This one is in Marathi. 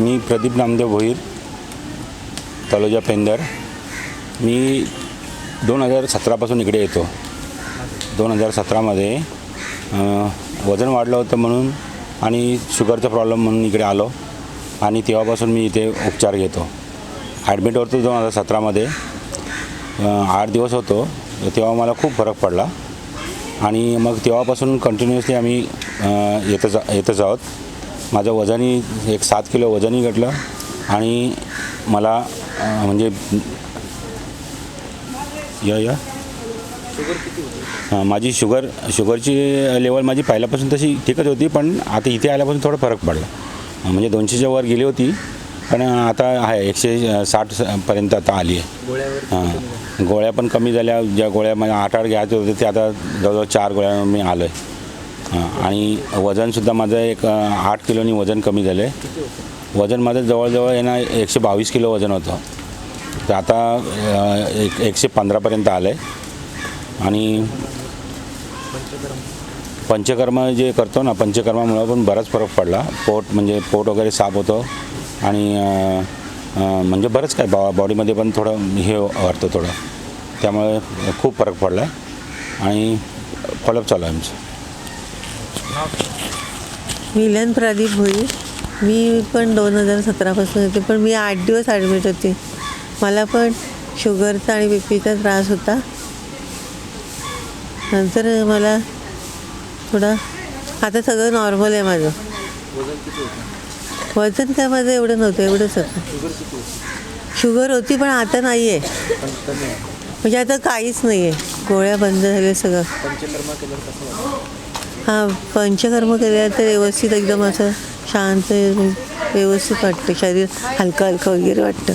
मी प्रदीप नामदेव भोईर तलोजा पेंदर. मी दोन हजार सतरापासून इकडे येतो. दोन हजार सतरामध्ये वजन वाढलं होतं म्हणून आणि शुगरचा प्रॉब्लेम म्हणून इकडे आलो आणि तेव्हापासून मी इथे उपचार घेतो. ॲडमिट होतो दोन हजार सतरामध्ये. आठ दिवस होतो. तेव्हा मला खूप फरक पडला आणि मग तेव्हापासून कंटिन्युअसली आम्ही येतच येतच आहोत. माझं वजनही एक सात किलो वजनही घटलं आणि मला म्हणजे या या. हां माझी शुगर शुगरची लेवल माझी पहिल्यापासून तशी ठीकच होती पण आता इथे आल्यापासून थोडा फरक पडला. म्हणजे दोनशेच्या वर गेली होती पण आता आहे एकशे साठपर्यंत आता आली आहे. हां गोळ्या पण कमी झाल्या ज्या गोळ्या मला आठ आठ घ्यायचे होते ते आता जवळजवळ चार गोळ्या मी आलो आहे हां आणि वजनसुद्धा माझं एक आठ किलोनी वजन कमी झालं आहे वजन माझं जवळजवळ येणं एकशे बावीस किलो वजन होतं. तर आता एक एकशे पंधरापर्यंत आलं आहे आणि पंचकर्म जे करतो ना पंचकर्मामुळं पण बराच फरक पडला. पोट म्हणजे पोट वगैरे साफ होतं आणि म्हणजे बरंच काय बॉ बॉडीमध्ये पण थोडं हे वाटतं थोडं. त्यामुळे खूप फरक पडला आहे आणि फॉलोअप चालू आहे आमचं. मिलन प्रदीप भोई. मी पण दोन हजार सतरापासून होते पण मी आठ दिवस ॲडमिट होते. मला पण शुगरचा आणि बी पीचा त्रास होता. नंतर मला थोडा आता सगळं नॉर्मल आहे माझं. वजन काय माझं एवढं नव्हतं एवढंच होतं. शुगर होती पण आता नाही आहे म्हणजे आता काहीच नाही आहे गोळ्या बंद झाल्या सगळं. हा पंचकर्म केल्या तर व्यवस्थित एकदम असं शांत व्यवस्थित वाटतं. शरीर हलकं हलकं वगैरे वाटतं.